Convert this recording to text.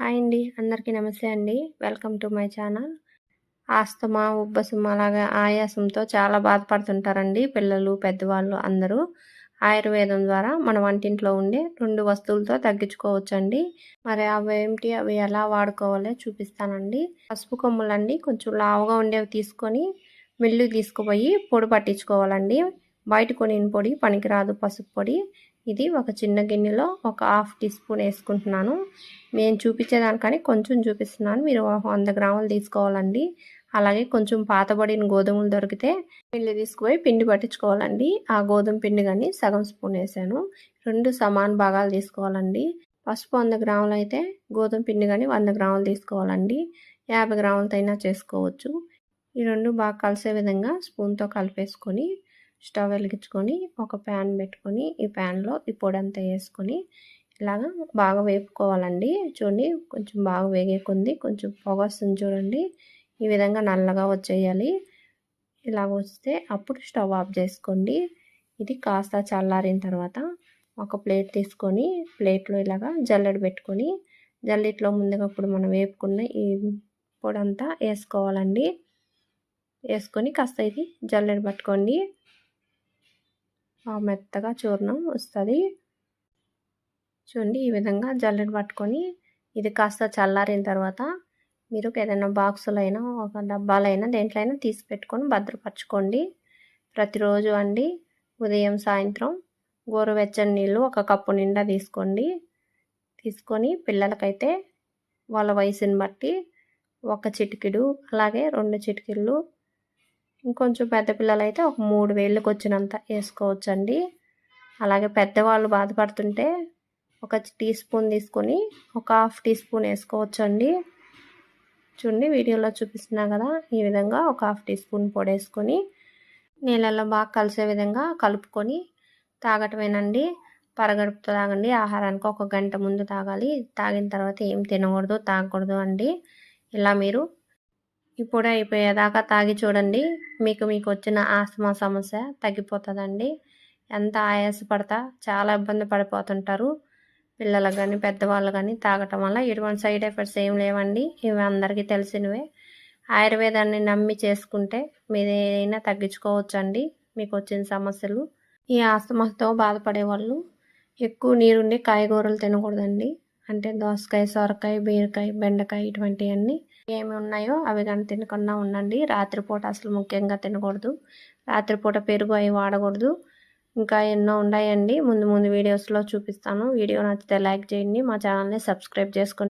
Hi అండి. అందరికీ నమస్తే అండి. Welcome to my channel. Asthma ఉబ్బసుమ అలాగే ఆయాసంతో చాలా బాధపడుతుంటారండి పిల్లలు పెద్దవాళ్ళు అందరూ. ఆయుర్వేదం ద్వారా మన వంటింట్లో ఉండే రెండు వస్తువులతో తగ్గించుకోవచ్చండి. మరి అవి ఏమిటి అవి ఎలా వాడుకోవాలో చూపిస్తానండి. పసుపు కొమ్ములండి కొంచెం లావుగా ఉండేవి తీసుకొని మిల్లు తీసుకుపోయి పొడి పట్టించుకోవాలండి. బయట కొనిన పొడి పనికిరాదు పసుపు పొడి. ఇది ఒక చిన్న గిన్నెలో ఒక హాఫ్ టీ స్పూన్ వేసుకుంటున్నాను. నేను చూపించేదానికని కొంచెం చూపిస్తున్నాను. మీరు వంద గ్రాములు తీసుకోవాలండి. అలాగే కొంచెం పాతబడిన గోధుమలు దొరికితే పిండి తీసుకుపోయి పిండి పట్టించుకోవాలండి. ఆ గోధుమ పిండి కానీ సగం స్పూన్ వేసాను. రెండు సమాన భాగాలు తీసుకోవాలండి. పసుపు వంద గ్రాములు అయితే గోధుమ పిండి కానీ వంద గ్రాములు తీసుకోవాలండి. యాభై గ్రాములతో అయినా చేసుకోవచ్చు. ఈ రెండు బాగా కలిసే విధంగా స్పూన్తో కలిపేసుకొని స్టవ్ వెలిగించుకొని ఒక ప్యాన్ పెట్టుకొని ఈ ప్యాన్లో ఈ పొడి అంతా వేసుకొని ఇలాగా బాగా వేపుకోవాలండి. చూడండి కొంచెం బాగా వేగేకుంది కొంచెం పొగ వస్తుంది చూడండి. ఈ విధంగా నల్లగా వచ్చేయాలి. ఇలా వస్తే అప్పుడు స్టవ్ ఆఫ్ చేసుకోండి. ఇది కాస్త చల్లారిన తర్వాత ఒక ప్లేట్ తీసుకొని ప్లేట్లో ఇలాగా జల్లెడు పెట్టుకొని జల్లెట్లో ముందుగా ఇప్పుడు మనం వేపుకున్న ఈ పొడంతా వేసుకోవాలండి. వేసుకొని కాస్త ఇది జల్లెడ పట్టుకోండి. మెత్తగా చూర్ణం వస్తుంది. చూడండి ఈ విధంగా జల్లెడ పట్టుకొని ఇది కాస్త చల్లారిన తర్వాత మీరు ఏదైనా బాక్సులైనా ఒక డబ్బాలైనా దేంట్లైనా తీసి పెట్టుకొని భద్రపరచుకోండి. ప్రతిరోజు అండి ఉదయం సాయంత్రం గోరువెచ్చని నీళ్ళు ఒక కప్పు నిండా తీసుకోండి. తీసుకొని పిల్లలకైతే వాళ్ళ వయసుని బట్టి ఒక చిటికెడు అలాగే రెండు చిటికెళ్ళు ఇంకొంచెం పెద్ద పిల్లలు అయితే ఒక మూడు వేళ్ళకి వచ్చినంత వేసుకోవచ్చండి. అలాగే పెద్దవాళ్ళు బాధపడుతుంటే ఒక టీ స్పూన్ తీసుకొని ఒక హాఫ్ టీ స్పూన్ వేసుకోవచ్చండి. చూడండి వీడియోలో చూపిస్తున్నా కదా ఈ విధంగా ఒక హాఫ్ టీ స్పూన్ పొడి వేసుకొని నీళ్ళల్లో బాగా కలిసే విధంగా కలుపుకొని తాగటమేనండి. పరగడుపుతో తాగండి ఆహారానికి ఒక గంట ముందు తాగాలి. తాగిన తర్వాత ఏం తినకూడదు తాగకూడదు అండి. ఇలా మీరు ఇప్పుడు అయిపోయేదాకా తాగి చూడండి. మీకు మీకు వచ్చిన ఆస్తమా సమస్య తగ్గిపోతుందండి. ఎంత ఆయాసపడతా చాలా ఇబ్బంది పడిపోతుంటారు. పిల్లలకు కానీ పెద్దవాళ్ళు కానీ తాగటం వల్ల ఎటువంటి సైడ్ ఎఫెక్ట్స్ ఏం లేవండి. ఇవి అందరికీ తెలిసినవే. ఆయుర్వేదాన్ని నమ్మి చేసుకుంటే మీరు ఏదైనా తగ్గించుకోవచ్చండి. మీకు వచ్చిన సమస్యలు. ఈ ఆస్తమాతో బాధపడే వాళ్ళు ఎక్కువ నీరుండి కాయగూరలు తినకూడదండి. అంటే దోసకాయ సొరకాయ బీరకాయ బెండకాయ ఇటువంటివన్నీ ఏమి ఉన్నాయో అవి కానీ తినకుండా ఉండండి. రాత్రిపూట అసలు ముఖ్యంగా తినకూడదు. రాత్రిపూట పెరుగు అవి వాడకూడదు. ఇంకా ఎన్నో ఉన్నాయండి. ముందు ముందు వీడియోస్లో చూపిస్తాను. వీడియో నచ్చితే లైక్ చేయండి. మా ఛానల్ని సబ్స్క్రైబ్ చేసుకోండి.